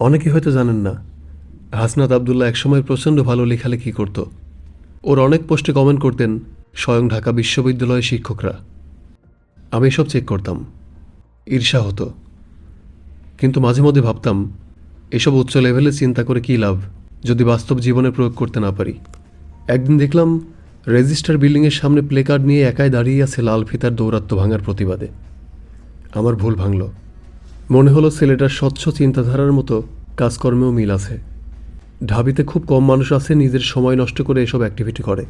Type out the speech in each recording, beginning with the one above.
অনেকে হয়তো জানেন না, হাসনাত আবদুল্লাহ একসময় প্রচণ্ড ভালো লেখালেখি করত। ওর অনেক পোস্টে কমেন্ট করতেন, স্বয়ং ঢাকা বিশ্ববিদ্যালয়ের শিক্ষকরা। আমি এসব চেক করতাম। ঈর্ষা হতো। কিন্তু মাঝে মধ্যে ভাবতাম, এসব উচ্চ লেভেলে চিন্তা করে কী লাভ, যদি বাস্তব জীবনে প্রয়োগ করতে না পারি। একদিন দেখলাম, রেজিস্টার বিল্ডিংয়ের সামনে প্লেকার্ড নিয়ে একাই দাঁড়িয়ে আছে লাল ফিতার দৌরাত্ম্য ভাঙার প্রতিবাদে। আমার ভুল ভাঙল। মনে হলো ছেলেটার স্বচ্ছ চিন্তাধারার মতো কাজকর্মেও মিল আছে। ঢাবিতে খুব কম মানুষ আছে, নিজের সময় নষ্ট করে এসব অ্যাক্টিভিটি করে।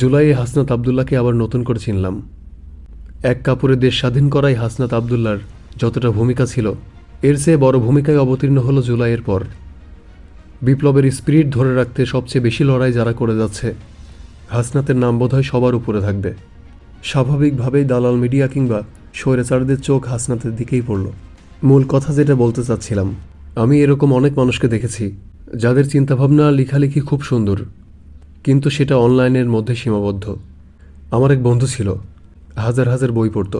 জুলাইয়ে হাসনাত আবদুল্লাহকে আবার নতুন করে চিনলাম। এক কাপড়ে দেশ স্বাধীন করাই হাসনাত আবদুল্লার যতটা ভূমিকা ছিল, এর চেয়ে বড় ভূমিকায় অবতীর্ণ হলো জুলাইয়ের পর। বিপ্লবের স্পিরিট ধরে রাখতে সবচেয়ে বেশি লড়াই যারা করে যাচ্ছে, হাসনাতের নাম বোধহয় সবার উপরে থাকবে। স্বাভাবিকভাবেই দালাল মিডিয়া কিংবা স্বৈরাচারদের চোখ হাসনাতের দিকেই পড়ল। মূল কথা যেটা বলতে চাচ্ছিলাম, আমি এরকম অনেক মানুষকে দেখেছি, যাদের চিন্তাভাবনা লেখালেখি খুব সুন্দর, কিন্তু সেটা অনলাইনের মধ্যে সীমাবদ্ধ। আমার এক বন্ধু ছিল, হাজার হাজার বই পড়ত,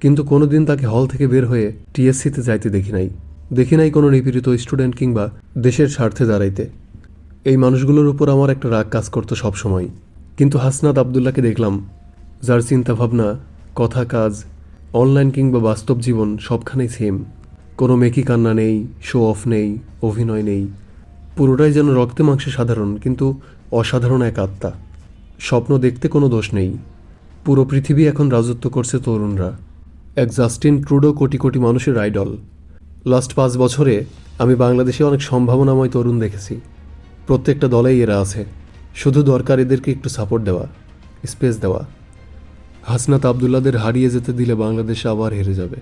কিন্তু কোনো দিন তাকে হল থেকে বের হয়ে টিএসসিতে যাইতে দেখি নাই। দেখি নাই কোনো নিপীড়িত স্টুডেন্ট কিংবা দেশের স্বার্থে দাঁড়াইতে। এই মানুষগুলোর উপর আমার একটা রাগ কাজ করতো সবসময়। কিন্তু হাসনাত আবদুল্লাহকে দেখলাম, যার চিন্তাভাবনা, কথা কাজ অনলাইন কিংবা বাস্তব জীবন সবখানেই সেম কোনো মেকি কান্না নেই শো অফ নেই, অভিনয় নেই। পুরোটাই যেন রক্তে মাংসে সাধারণ, কিন্তু অসাধারণ এক আত্মা। স্বপ্ন দেখতে কোনো দোষ নেই। পুরো পৃথিবী এখন রাজত্ব করছে তরুণরা। এক জাস্টিন ট্রুডো কোটি কোটি মানুষের আইডল। লাস্ট পাঁচ বছরে আমি বাংলাদেশে অনেক সম্ভাবনাময় তরুণ দেখেছি। প্রত্যেকটা দলেই এরা আছে। শুধু দরকার এদেরকে একটু সাপোর্ট দেওয়া স্পেস দেওয়া। হাসনাত আবদুল্লাদের হারিয়ে যেতে দিলে বাংলাদেশ আবার হেরে যাবে।